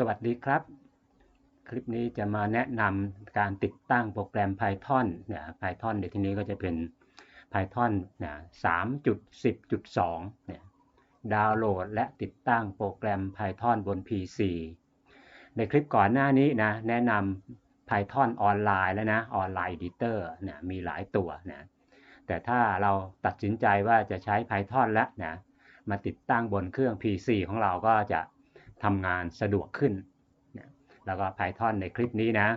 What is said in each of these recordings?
สวัสดีครับ คลิปนี้จะมาแนะนำการติดตั้งโปรแกรม Python เนี่ย Python ในที่นี้ก็จะเป็น Python นะ3.10.2 เนี่ย ดาวน์โหลดและติดตั้งโปรแกรม Python บน PC ในคลิปก่อนหน้านี้นะ แนะนำ Python ออนไลน์แล้วนะออนไลน์ Editor เนี่ยมีหลายตัวนะแต่ถ้าเราตัดสินใจว่าจะใช้ Python แล้วนะมาติดตั้งบนเครื่อง PC ของเราก็จะ ทำงานสะดวกขึ้นนะแล้วก็ Python ในคลิปนี้นะ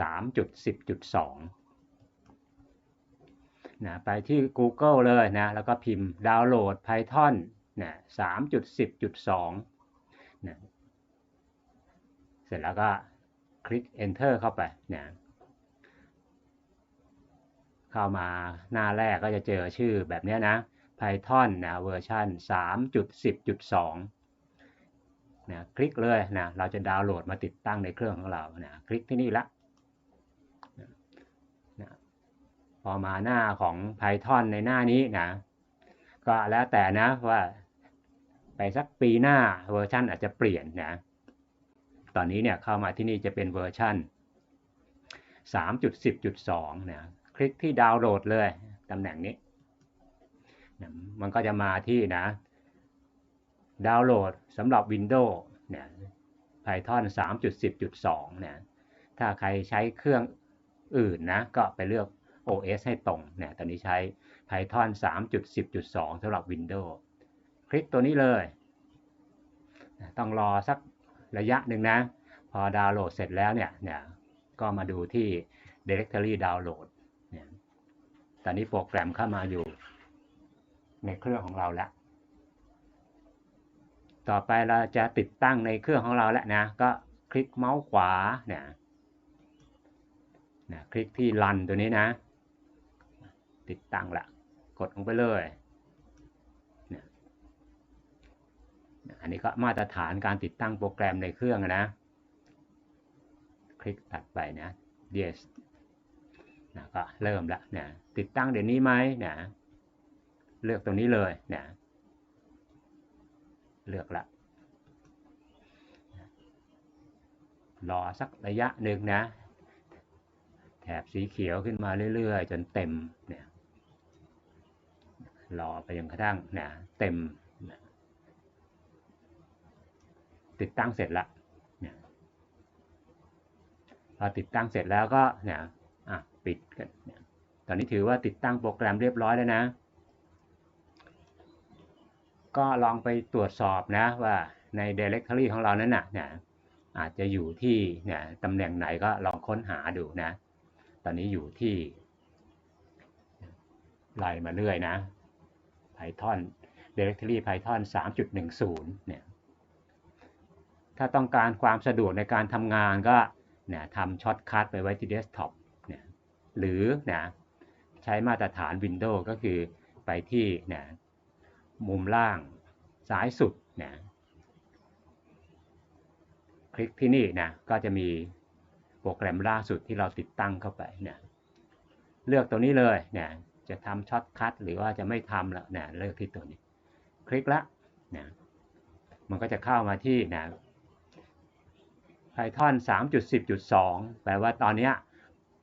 3.10.2นะไปที่ Google เลยนะ แล้วก็พิมพ์ดาวน์โหลด Python นะ3.10.2นะเสร็จแล้วก็คลิก Enter เข้าไปนะเข้ามาหน้าแรกก็จะเจอชื่อแบบนี้นะ Python นะเวอร์ชัน3.10.2 นะคลิกเลยนะเราจะดาวน์โหลดมาติดตั้งในเครื่องของเรานะคลิกที่นี่ละนะพอมาหน้าของ Python ในหน้านี้นะก็แล้วแต่นะว่าไปสักปีหน้าเวอร์ชันอาจจะเปลี่ยนนะตอนนี้เนี่ยเข้ามาที่นี่จะเป็นเวอร์ชัน3.10.2นะคลิกที่ดาวน์โหลดเลยตำแหน่งนี้นะมันก็จะมาที่นะ ดาวน์โหลดสำหรับ Windows เนี่ย Python 3.10.2 เนี่ย ถ้าใครใช้เครื่องอื่นนะ ก็ไปเลือก OS ให้ตรง เนี่ย ตอนนี้ใช้ Python 3.10.2 สำหรับ Windows คลิกตัวนี้เลย ต้องรอสักระยะหนึ่งนะ พอดาวน์โหลดเสร็จแล้วเนี่ย เนี่ย ก็มาดูที่ Directory Download เนี่ย ตอนนี้โปรแกรมเข้ามาอยู่ในเครื่องของเราแล้ว ต่อไปเราจะติดตั้งในเครื่องของเราแล้วนะ ก็คลิกเมาส์ขวาเนี่ยนะคลิกที่รันตัวนี้นะ ติดตั้งละกดลงไปเลยเนี่ยอันนี้ก็มาตรฐานการติดตั้งโปรแกรมในเครื่องนะ คลิกตัดไปนะ yes นะก็เริ่มล้วนะติดตั้งเดี๋ยวนี้ไหมนะเลือกตรงนี้เลยนะ เลือกละรอสักระยะหนึ่งนะ แถบสีเขียวขึ้นมาเรื่อยๆ จนเต็มเนี่ยรอไปจนกระทั่งนะเต็มนะติดตั้งเสร็จละเนี่ยพอติดตั้งเสร็จแล้วก็เนี่ยอะปิดกันตอนนี้ถือว่าติดตั้งโปรแกรมเรียบร้อยแล้วนะ ก็ลองไปตรวจสอบนะว่าใน directory ของเรานั้นนะเนี่ยอาจจะอยู่ที่เนี่ยตำแหน่งไหนก็ลองค้นหาดูนะ ตอนนี้อยู่ที่ไล่มาเรื่อยนะ Python directory Python 3.10 เนี่ย ถ้าต้องการความสะดวกในการทำงานก็เนี่ยทำช็อตคัทไปไว้ที่เดสก์ท็อปเนี่ยหรือเนะใช้มาตรฐาน Windows ก็คือไปที่เนี่ย มุมล่างซ้ายสุดนะคลิกที่นี่นะก็จะมีโปรแกรมล่าสุดที่เราติดตั้งเข้าไปนะเลือกตัวนี้เลยนะจะทำช็อตคัทหรือว่าจะไม่ทำแล้วนะเลือกที่ตัวนี้ คลิกละนะมันก็จะเข้ามาที่นะ Python 3.10.2 แปลว่าตอนนี้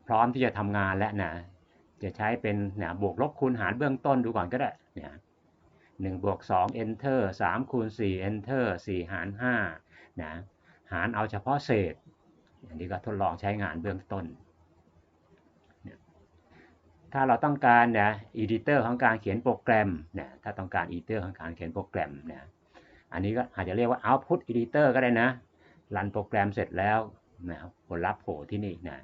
พร้อมที่จะทำงานแล้วนะ จะใช้เป็นนะบวกลบคูณหารเบื้องต้นดูก่อนก็ได้นะ หนึ่งบวกสอง enter สามคูณสี่ enter สี่หารห้านะหารเอาเฉพาะเศษ อันนี้ก็ทดลองใช้งานเบื้องต้น ถ้าเราต้องการนะ editor ของการเขียนโปรแกรมนะถ้าต้องการ editor ของการเขียนโปรแกรมนะอันนี้ก็อาจจะเรียกว่า output editor ก็ได้นะ รันโปรแกรมเสร็จแล้วนะผลลัพธ์โผล่ที่นี่นะ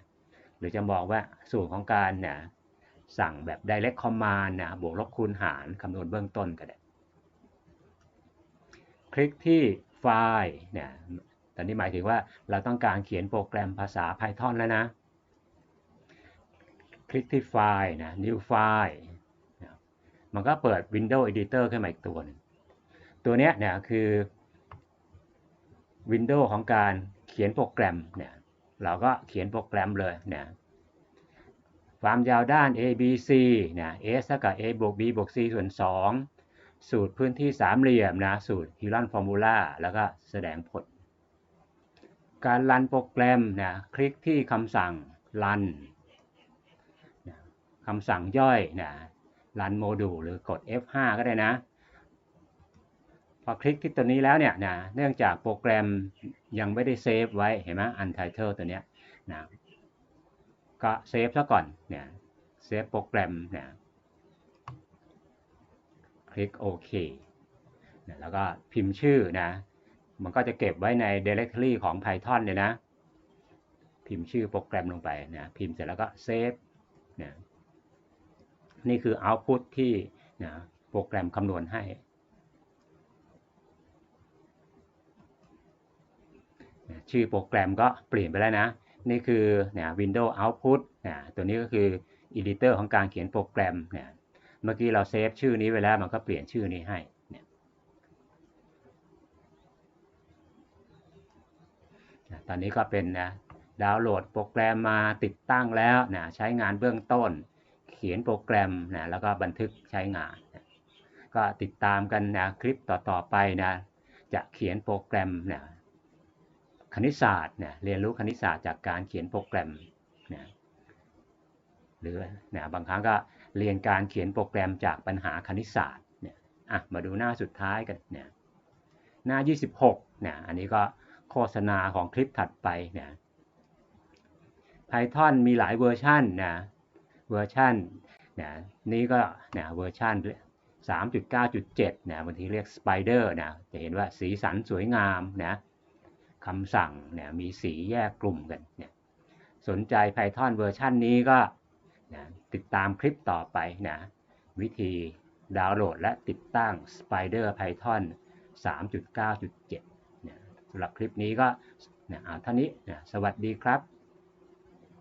หรือจะบอกว่าสูตรของการนะสั่งแบบ direct command นะบวกลบคูณหารคำนวณเบื้องต้นก็ได้ คลิกที่ไฟล์เนี่ยตอนนี้หมายถึงว่าเราต้องการเขียนโปรแกรมภาษา Python แล้วนะ คลิกที่ไฟล์นะ new file มันก็เปิด Windows Editor ขึ้นมาอีกตัวหนึงตัวนี้เนี่ยคือ Windows ของการเขียนโปรแกรมเนี่ยเราก็เขียนโปรแกรมเลยเนี่ยความยาวด้าน a b c เนี่ย s เท่ากับ a บวก b บวก c ส่วน2 สูตรพื้นที่สามเหลี่ยมนะ สูตรฮิลันฟอร์มูลาแล้วก็แสดงผล การรันโปรแกรมนะคลิกที่คำสั่งรันนะคำสั่งย่อยนะรันโมดูลหรือกด F5 ก็ได้นะ พอคลิกที่ตัวนี้แล้วเนี่ยนะเนื่องจากโปรแกรมยังไม่ได้เซฟไว้เห็นไหม untitled ตัวเนี้ยนะก็เซฟซะก่อนเนี่ยเซฟโปรแกรมเนี่ย คลิกโอเคนะแล้วก็พิมพ์ชื่อนะ มันก็จะเก็บไว้ใน directory ของ Python เลยนะ พิมพ์ชื่อโปรแกรมลงไปนะพิมพ์เสร็จแล้วก็เซฟนะนี่คือ output ที่นะโปรแกรมคำนวณให้ชื่อโปรแกรมก็เปลี่ยนไปแล้วนะ นี่คือเนี่ย Windows Output เนี่ยตัวนี้ก็คือ Editor ของการเขียนโปรแกรมเนี่ย เมื่อกี้เราเซฟชื่อนี้ไว้แล้วมันก็เปลี่ยนชื่อนี้ให้เนี่ยตอนนี้ก็เป็นนะดาวน์โหลดโปรแกรมมาติดตั้งแล้วนะใช้งานเบื้องต้น เขียนโปรแกรมนะแล้วก็บันทึกใช้งานนะก็ติดตามกันนะคลิปต่อๆไปนะจะเขียนโปรแกรมนะคณิตศาสตร์เนี่ยเรียนรู้คณิตศาสตร์จากการเขียนโปรแกรมนะหรือนะบางครั้งก็ เรียนการเขียนโปรแกรมจากปัญหาคณิตศาสตร์เนี่ยอะมาดูหน้าสุดท้ายกันเนี่ยหน้า 26เนี่ยอันนี้ก็โฆษณาของคลิปถัดไปเนี่ย Python มีหลายเวอร์ชันนะเวอร์ชันนะนี้ก็นะเวอร์ชัน3.9.7นะบางทีเรียก Spider นะจะเห็นว่าสีสันสวยงามนะคำสั่งเนี่ยมีสีแยกกลุ่มกันเนี่ยสนใจ Python เวอร์ชันนี้ก็ นะติดตามคลิปต่อไปนะวิธีดาวน์โหลดและติดตั้ง Spider Python 3.9.7นะสำหรับคลิปนี้ก็นะเอาเท่านี้นะสวัสดีครับ